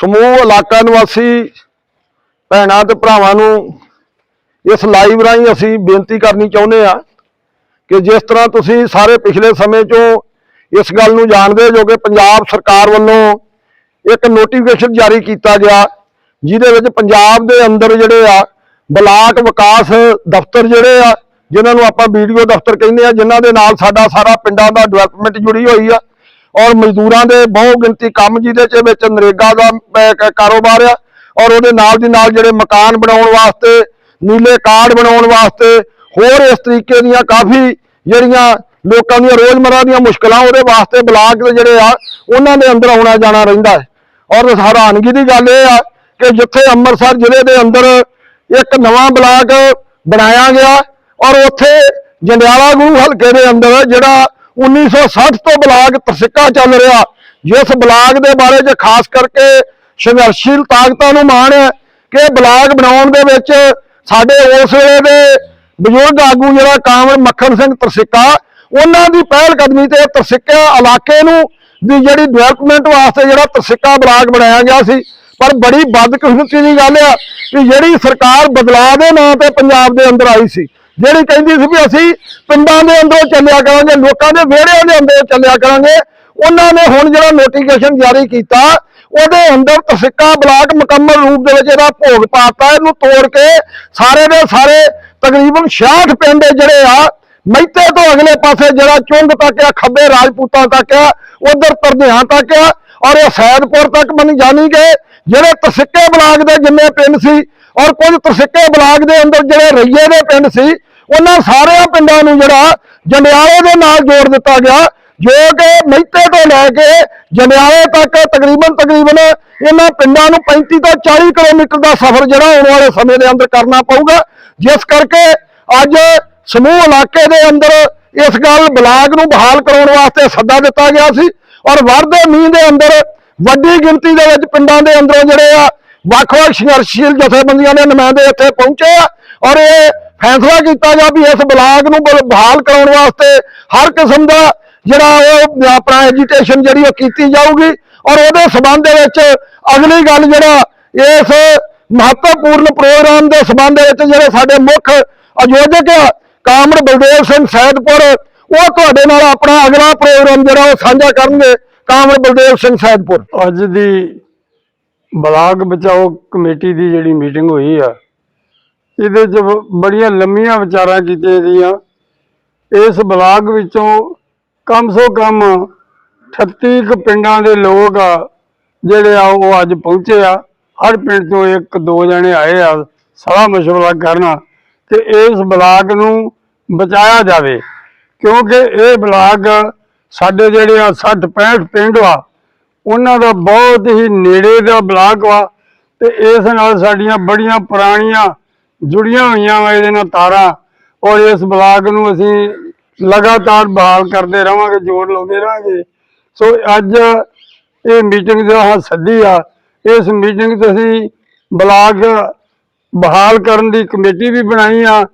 ਸਮੂਹ ਇਲਾਕਾ ਨਿਵਾਸੀ ਭੈਣਾਂ ਤੇ ਭਰਾਵਾਂ ਨੂੰ ਇਸ ਲਾਈਵ ਰਾਹੀਂ ਅਸੀਂ ਬੇਨਤੀ ਕਰਨੀ ਚਾਹੁੰਦੇ ਆ ਕਿ ਜਿਸ ਤਰ੍ਹਾਂ ਤੁਸੀਂ ਸਾਰੇ ਪਿਛਲੇ ਸਮੇਂ 'ਚੋਂ ਇਸ ਗੱਲ ਨੂੰ ਜਾਣਦੇ ਜੋ ਕਿ ਪੰਜਾਬ ਸਰਕਾਰ ਵੱਲੋਂ ਇੱਕ ਨੋਟੀਫਿਕੇਸ਼ਨ ਜਾਰੀ ਕੀਤਾ ਗਿਆ, ਜਿਹਦੇ ਵਿੱਚ ਪੰਜਾਬ ਦੇ ਅੰਦਰ ਜਿਹੜੇ ਆ, ਬਲਾਕ ਵਿਕਾਸ ਦਫ਼ਤਰ ਜਿਹੜੇ ਆ, ਜਿਨ੍ਹਾਂ ਨੂੰ ਆਪਾਂ ਵੀਡੀਓ ਦਫ਼ਤਰ ਕਹਿੰਦੇ ਆ, ਜਿਨ੍ਹਾਂ ਦੇ ਨਾਲ ਸਾਡਾ ਸਾਰਾ ਪਿੰਡਾਂ ਦਾ ਡਿਵੈਲਪਮੈਂਟ ਜੁੜੀ ਹੋਈ ਆ ਔਰ ਮਜ਼ਦੂਰਾਂ ਦੇ ਬਹੁ ਗਿਣਤੀ ਕੰਮ ਜਿਹਦੇ ਚ ਵਿੱਚ ਨਰੇਗਾ ਦਾ ਕਾਰੋਬਾਰ ਆ, ਔਰ ਉਹਦੇ ਨਾਲ ਦੀ ਨਾਲ ਜਿਹੜੇ ਮਕਾਨ ਬਣਾਉਣ ਵਾਸਤੇ, ਨੀਲੇ ਕਾਰਡ ਬਣਾਉਣ ਵਾਸਤੇ, ਹੋਰ ਇਸ ਤਰੀਕੇ ਦੀਆਂ ਕਾਫੀ ਜਿਹੜੀਆਂ ਲੋਕਾਂ ਦੀਆਂ ਰੋਜ਼ਮਰਰਾ ਦੀਆਂ ਮੁਸ਼ਕਲਾਂ ਉਹਦੇ ਵਾਸਤੇ ਬਲਾਕ ਦੇ ਜਿਹੜੇ ਆ, ਉਹਨਾਂ ਦੇ ਅੰਦਰ ਆਉਣਾ ਜਾਣਾ ਰਹਿੰਦਾ ਹੈ। ਔਰ ਹੈਰਾਨਗੀ ਦੀ ਗੱਲ ਇਹ ਆ ਕਿ ਜਿੱਥੇ ਅੰਮ੍ਰਿਤਸਰ ਜ਼ਿਲ੍ਹੇ ਦੇ ਅੰਦਰ ਇੱਕ ਨਵਾਂ ਬਲਾਕ ਬਣਾਇਆ ਗਿਆ, ਔਰ ਉੱਥੇ ਜੰਡਿਆਲਾ ਗੁਰੂ ਹਲਕੇ ਦੇ ਅੰਦਰ ਜਿਹੜਾ 1960 ਤੋਂ ਬਲਾਕ ਤਰਸਿੱਕਾ ਚੱਲ ਰਿਹਾ। ਜਿਸ ਬਲਾਕ ਦੇ ਬਾਰੇ 'ਚ ਖਾਸ ਕਰਕੇ ਸੰਘਰਸ਼ੀਲ ਤਾਕਤਾਂ ਨੂੰ ਮਾਣ ਹੈ ਕਿ ਬਲਾਕ ਬਣਾਉਣ ਦੇ ਵਿੱਚ ਸਾਡੇ ਉਸ ਵੇਲੇ ਦੇ ਬਜ਼ੁਰਗ ਆਗੂ ਜਿਹੜਾ ਕਾਮਰ ਮੱਖਣ ਸਿੰਘ ਤਰਸਿੱਕਾ, ਉਹਨਾਂ ਦੀ ਪਹਿਲ ਕਦਮੀ ਤੇ ਤਰਸਿੱਕਾ ਇਲਾਕੇ ਨੂੰ ਦੀ ਜਿਹੜੀ ਡਿਵੈਲਪਮੈਂਟ ਵਾਸਤੇ ਜਿਹੜਾ ਤਰਸਿੱਕਾ ਬਲਾਕ ਬਣਾਇਆ ਗਿਆ ਸੀ। ਪਰ ਬੜੀ ਬਦਕਿਸਮਤੀ ਦੀ ਗੱਲ ਆ ਕਿ ਜਿਹੜੀ ਸਰਕਾਰ ਬਦਲਾਅ ਦੇ ਨਾਂ ਤੇ ਪੰਜਾਬ ਦੇ ਅੰਦਰ ਆਈ ਸੀ। ਜਿਹੜੀ ਕਹਿੰਦੀ ਸੀ ਵੀ ਅਸੀਂ ਪਿੰਡਾਂ ਦੇ ਅੰਦਰੋਂ ਚੱਲਿਆ ਕਰਾਂਗੇ, ਲੋਕਾਂ ਦੇ ਵਿਹੜਿਆਂ ਦੇ ਅੰਦਰੋਂ ਚੱਲਿਆ ਕਰਾਂਗੇ, ਉਹਨਾਂ ਨੇ ਹੁਣ ਜਿਹੜਾ ਨੋਟੀਫਿਕੇਸ਼ਨ ਜਾਰੀ ਕੀਤਾ, ਉਹਦੇ ਅੰਦਰ ਤਸਿੱਕਾ ਬਲਾਕ ਮੁਕੰਮਲ ਰੂਪ ਦੇ ਵਿੱਚ ਇਹਦਾ ਭੋਗ ਪਾਤਾ, ਇਹਨੂੰ ਤੋੜ ਕੇ ਸਾਰੇ ਦੇ ਸਾਰੇ ਤਕਰੀਬਨ 66 ਪਿੰਡ ਜਿਹੜੇ ਆ, ਮਹਿਤੇ ਤੋਂ ਅਗਲੇ ਪਾਸੇ ਜਿਹੜਾ ਚੁੰਗ ਤੱਕ ਆ, ਖੱਬੇ ਰਾਜਪੂਤਾਂ ਤੱਕ ਆ, ਉਧਰ ਤਰਨਿਆਂ ਤੱਕ ਆ ਔਰ ਇਹ ਸੈਦਪੁਰ ਤੱਕ ਮਨ ਜਾਣੀ ਗਏ ਜਿਹੜੇ ਤਸਿੱਕੇ ਬਲਾਕ ਦੇ ਜਿੰਨੇ ਪਿੰਡ ਸੀ ਔਰ ਕੁਝ ਤਸਿੱਕੇ ਬਲਾਕ ਦੇ ਅੰਦਰ ਜਿਹੜੇ ਰਈਏ ਦੇ ਪਿੰਡ ਸੀ, ਉਹਨਾਂ ਸਾਰਿਆਂ ਪਿੰਡਾਂ ਨੂੰ ਜਿਹੜਾ ਜੰਡਿਆਲੇ ਦੇ ਨਾਲ ਜੋੜ ਦਿੱਤਾ ਗਿਆ, ਜੋ ਕਿ ਮਹਿਤੇ ਤੋਂ ਲੈ ਕੇ ਜੰਡਿਆਲੇ ਤੱਕ ਤਕਰੀਬਨ ਤਕਰੀਬਨ ਇਹਨਾਂ ਪਿੰਡਾਂ ਨੂੰ 35 ਤੋਂ 40 ਕਿਲੋਮੀਟਰ ਦਾ ਸਫ਼ਰ ਜਿਹੜਾ ਆਉਣ ਵਾਲੇ ਸਮੇਂ ਦੇ ਅੰਦਰ ਕਰਨਾ ਪਊਗਾ। ਜਿਸ ਕਰਕੇ ਅੱਜ ਸਮੂਹ ਇਲਾਕੇ ਦੇ ਅੰਦਰ ਇਸ ਗੱਲ ਬਲਾਕ ਨੂੰ ਬਹਾਲ ਕਰਾਉਣ ਵਾਸਤੇ ਸੱਦਾ ਦਿੱਤਾ ਗਿਆ ਸੀ। ਔਰ ਵਰਦੇ ਮੀਂਹ ਦੇ ਅੰਦਰ, ਵੱਡੀ ਗਿਣਤੀ ਦੇ ਵਿੱਚ ਪਿੰਡਾਂ ਦੇ ਅੰਦਰੋਂ ਜਿਹੜੇ ਆ, ਵੱਖ-ਵੱਖ ਸੰਘਰਸ਼ੀਲ ਜਥੇਬੰਦੀਆਂ ਦੇ ਨੁਮਾਇੰਦੇ ਇੱਥੇ ਪਹੁੰਚੇ ਆ ਔਰ ਇਹ ਫੈਸਲਾ ਕੀਤਾ ਗਿਆ ਵੀ ਇਸ ਬਲਾਕ ਨੂੰ ਬਲ- ਬਹਾਲ ਕਰਾਉਣ ਵਾਸਤੇ ਹਰ ਕਿਸਮ ਦਾ ਜਿਹੜਾ ਉਹ ਆਪਣਾ ਐਜੀਟੇਸ਼ਨ ਜਿਹੜੀ ਉਹ ਕੀਤੀ ਜਾਊਗੀ ਔਰ ਉਹਦੇ ਸਬੰਧ ਦੇ ਵਿੱਚ ਅਗਲੀ ਗੱਲ ਜਿਹੜਾ ਇਸ ਮਹੱਤਵਪੂਰਨ ਪ੍ਰੋਗਰਾਮ ਦੇ ਸਬੰਧ ਵਿੱਚ ਜਿਹੜੇ ਸਾਡੇ ਮੁੱਖ ਆਯੋਜਕ ਆ ਕਾਮਰ ਬਲਦੇਵ ਸਿੰਘ ਸੈਦਪੁਰ ਉਹ ਤੁਹਾਡੇ ਨਾਲ ਆਪਣਾ ਅਗਲਾ ਪ੍ਰੋਗਰਾਮ ਜਿਹੜਾ ਉਹ ਸਾਂਝਾ ਕਰਨਗੇ ਕਾਮਰ ਬਲਦੇਵ ਸਿੰਘ ਸੈਦਪੁਰ ਅੱਜ ਦੀ ਬਲਾਕ ਬਚਾਓ ਕਮੇਟੀ ਦੀ ਜਿਹੜੀ ਮੀਟਿੰਗ ਹੋਈ ਆ, ਇਹਦੇ ਚ ਬੜੀਆਂ ਲੰਮੀਆਂ ਵਿਚਾਰਾਂ ਕੀਤੀਆਂ ਗਈਆਂ। ਇਸ ਬਲਾਕ ਵਿੱਚੋਂ ਕਮ ਸੋ ਕਮ 38 ਕੁ ਪਿੰਡਾਂ ਦੇ ਲੋਕ ਆ, ਜਿਹੜੇ ਆ ਉਹ ਅੱਜ ਪਹੁੰਚੇ ਆ। ਹਰ ਪਿੰਡ ਤੋਂ ਇੱਕ ਦੋ ਜਣੇ ਆਏ ਆ ਸਲਾਹ ਮਸ਼ਵਰਾ ਕਰਨਾ ਕਿ ਇਸ ਬਲਾਕ ਨੂੰ ਬਚਾਇਆ ਜਾਵੇ। ਕਿਉਂਕਿ ਇਹ ਬਲਾਕ ਸਾਡੇ ਜਿਹੜੇ ਆ 60 65 ਪਿੰਡ ਵਾ, ਉਹਨਾਂ ਦਾ ਬਹੁਤ ਹੀ ਨੇੜੇ ਦਾ ਬਲਾਕ ਵਾ ਤੇ ਇਸ ਨਾਲ ਸਾਡੀਆਂ ਬੜੀਆਂ ਪੁਰਾਣੀਆਂ ਜੁੜੀਆਂ ਹੋਈਆਂ ਵਾ ਇਹਦੇ ਨਾਲ ਤਾਰਾਂ ਔਰ ਇਸ ਬਲਾਕ ਨੂੰ ਅਸੀਂ ਲਗਾਤਾਰ ਬਹਾਲ ਕਰਦੇ ਰਵਾਂਗੇ, ਜੋਰ ਲਾਉਂਦੇ ਰਹਾਂਗੇ ਸੋ ਅੱਜ ਇਹ ਮੀਟਿੰਗ ਜੋ ਹਾਂ ਸੱਦੀ ਆ, ਇਸ ਮੀਟਿੰਗ 'ਚ ਅਸੀਂ ਬਲਾਕ ਬਹਾਲ ਕਰਨ ਦੀ ਕਮੇਟੀ ਵੀ ਬਣਾਈ ਆ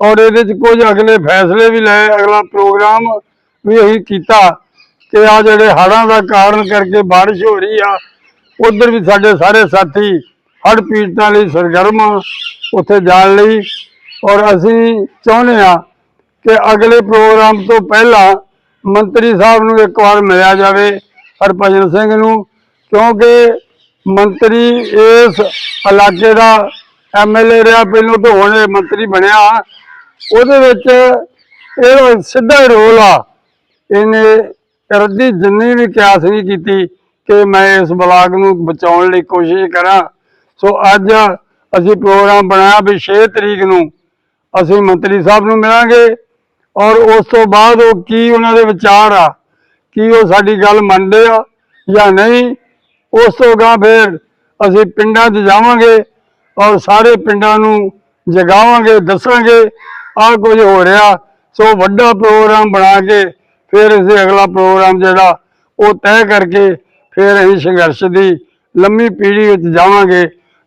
ਔਰ ਇਹਦੇ 'ਚ ਕੁਝ ਅਗਲੇ ਫੈਸਲੇ ਵੀ ਲਏ, ਅਗਲਾ ਪ੍ਰੋਗਰਾਮ ਵੀ ਅਸੀਂ ਕੀਤਾ ਕਿ ਆ ਜਿਹੜੇ ਹੜ੍ਹਾਂ ਦਾ ਕਾਰਨ ਕਰਕੇ ਬਾਰਿਸ਼ ਹੋ ਰਹੀ ਆ, ਉਧਰ ਵੀ ਸਾਡੇ ਸਾਰੇ ਸਾਥੀ ਹੜ੍ਹ ਪੀੜਤਾਂ ਲਈ ਸਰਗਰਮ ਆ ਉੱਥੇ ਜਾਣ ਲਈ। ਔਰ ਅਸੀਂ ਚਾਹੁੰਦੇ ਆ ਕਿ ਅਗਲੇ ਪ੍ਰੋਗਰਾਮ ਤੋਂ ਪਹਿਲਾਂ ਮੰਤਰੀ ਸਾਹਿਬ ਨੂੰ ਇੱਕ ਵਾਰ ਮਿਲਿਆ ਜਾਵੇ, ਹਰਭਜਨ ਸਿੰਘ ਨੂੰ, ਕਿਉਂਕਿ ਮੰਤਰੀ ਇਸ ਇਲਾਕੇ ਦਾ ਐਮਐਲਏ ਰਿਹਾ, ਪਹਿਲੋਂ ਤੋਂ ਹੁਣ ਇਹ ਮੰਤਰੀ ਬਣਿਆ। ਉਹਦੇ ਵਿੱਚ ਇਹ ਸਿੱਧਾ ਹੀ ਰੋਲ ਆ। ਇਹਨੇ ਕਰਦੀ ਜਿੰਨੀ ਵੀ ਕਿਆਸ ਨਹੀਂ ਕੀਤੀ ਕਿ ਮੈਂ ਇਸ ਬਲਾਕ ਨੂੰ ਬਚਾਉਣ ਲਈ ਕੋਸ਼ਿਸ਼ ਕਰਾਂ। ਸੋ ਅੱਜ ਅਸੀਂ ਪ੍ਰੋਗਰਾਮ ਬਣਾਇਆ ਵੀ 6 ਤਰੀਕ ਨੂੰ ਅਸੀਂ ਮੰਤਰੀ ਸਾਹਿਬ ਨੂੰ ਮਿਲਾਂਗੇ ਔਰ ਉਸ ਤੋਂ ਬਾਅਦ ਉਹ ਕੀ ਉਹਨਾਂ ਦੇ ਵਿਚਾਰ ਆ, ਕੀ ਉਹ ਸਾਡੀ ਗੱਲ ਮੰਨਦੇ ਆ ਜਾਂ ਨਹੀਂ, ਉਸ ਤੋਂ ਅਗਾਂਹ ਫਿਰ ਅਸੀਂ ਪਿੰਡਾਂ 'ਚ ਜਾਵਾਂਗੇ ਔਰ ਸਾਰੇ ਪਿੰਡਾਂ ਨੂੰ ਜਗਾਵਾਂਗੇ, ਦੱਸਾਂਗੇ ਆਹ ਕੁਝ ਹੋ ਰਿਹਾ, ਸੋ ਵੱਡਾ ਪ੍ਰੋਗਰਾਮ ਬਣਾ ਕੇ ਫਿਰ ਅਸੀਂ ਅਗਲਾ ਪ੍ਰੋਗਰਾਮ ਜਿਹੜਾ ਉਹ ਤੈਅ ਕਰਕੇ ਫਿਰ ਅਸੀਂ ਸੰਘਰਸ਼ ਦੀ ਲੰਮੀ ਪੀੜ੍ਹੀ ਵਿੱਚ ਜਾਵਾਂਗੇ।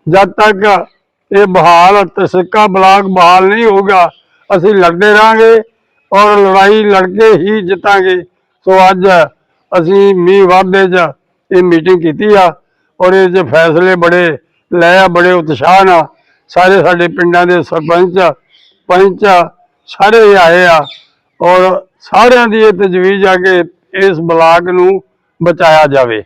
ਜਦ ਤੱਕ ਇਹ ਬਹਾਲ ਤੇ ਬਲਾਕ ਬਹਾਲ ਨਹੀਂ ਹੋਊਗਾ, ਅਸੀਂ ਲੜਦੇ ਰਹਾਂਗੇ ਔਰ ਲੜਾਈ ਲੜ ਕੇ ਹੀ ਜਿੱਤਾਂਗੇ। ਸੋ ਅੱਜ ਅਸੀਂ ਮੀਂਹ ਵਾਧੇ 'ਚ ਇਹ ਮੀਟਿੰਗ ਕੀਤੀ ਆ ਔਰ ਇਹ 'ਚ ਫੈਸਲੇ ਬੜੇ ਲਏ ਆ ਬੜੇ ਉਤਸ਼ਾਹ ਨਾਲ ਸਾਰੇ ਸਾਡੇ ਪਿੰਡਾਂ ਦੇ ਸਰਪੰਚ ਪੰਚ ਸਾਰੇ ਆਏ ਆ ਔਰ ਸਾਰਿਆਂ ਦੀ ਇਹ ਤਜਵੀਜ਼ ਆ ਕਿ ਇਸ ਬਲਾਕ ਨੂੰ ਬਚਾਇਆ ਜਾਵੇ।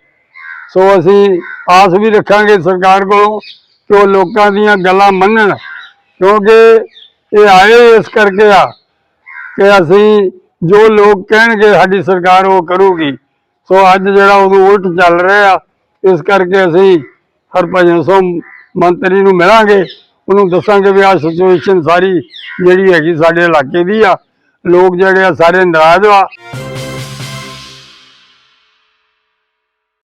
ਸੋ ਅਸੀਂ ਆਸ ਵੀ ਰੱਖਾਂਗੇ ਸਰਕਾਰ ਕੋਲੋਂ ਕਿ ਉਹ ਲੋਕਾਂ ਦੀਆਂ ਗੱਲਾਂ ਮੰਨਣ, ਕਿਉਂਕਿ ਇਹ ਆਏ ਇਸ ਕਰਕੇ ਆ ਕਿ ਅਸੀਂ ਜੋ ਲੋਕ ਕਹਿਣਗੇ ਸਾਡੀ ਸਰਕਾਰ ਉਹ ਕਰੂਗੀ। ਸੋ ਅੱਜ ਜਿਹੜਾ ਉਹਨੂੰ ਉਲਟ ਚੱਲ ਰਿਹਾ, ਇਸ ਕਰਕੇ ਅਸੀਂ ਹਰਭਜਨ ਸਿੰਘ ਮੰਤਰੀ ਨੂੰ ਮਿਲਾਂਗੇ। ਉਹਨੂੰ ਦੱਸਾਂਗੇ ਵੀ ਆਹ ਸਿਚੁਏਸ਼ਨ ਸਾਰੀ ਜਿਹੜੀ ਹੈਗੀ ਸਾਡੇ ਇਲਾਕੇ ਦੀ ਆ। ਲੋਕ ਜਿਹੜੇ ਆ ਸਾਰੇ ਨਾਰਾਜ਼ ਆ।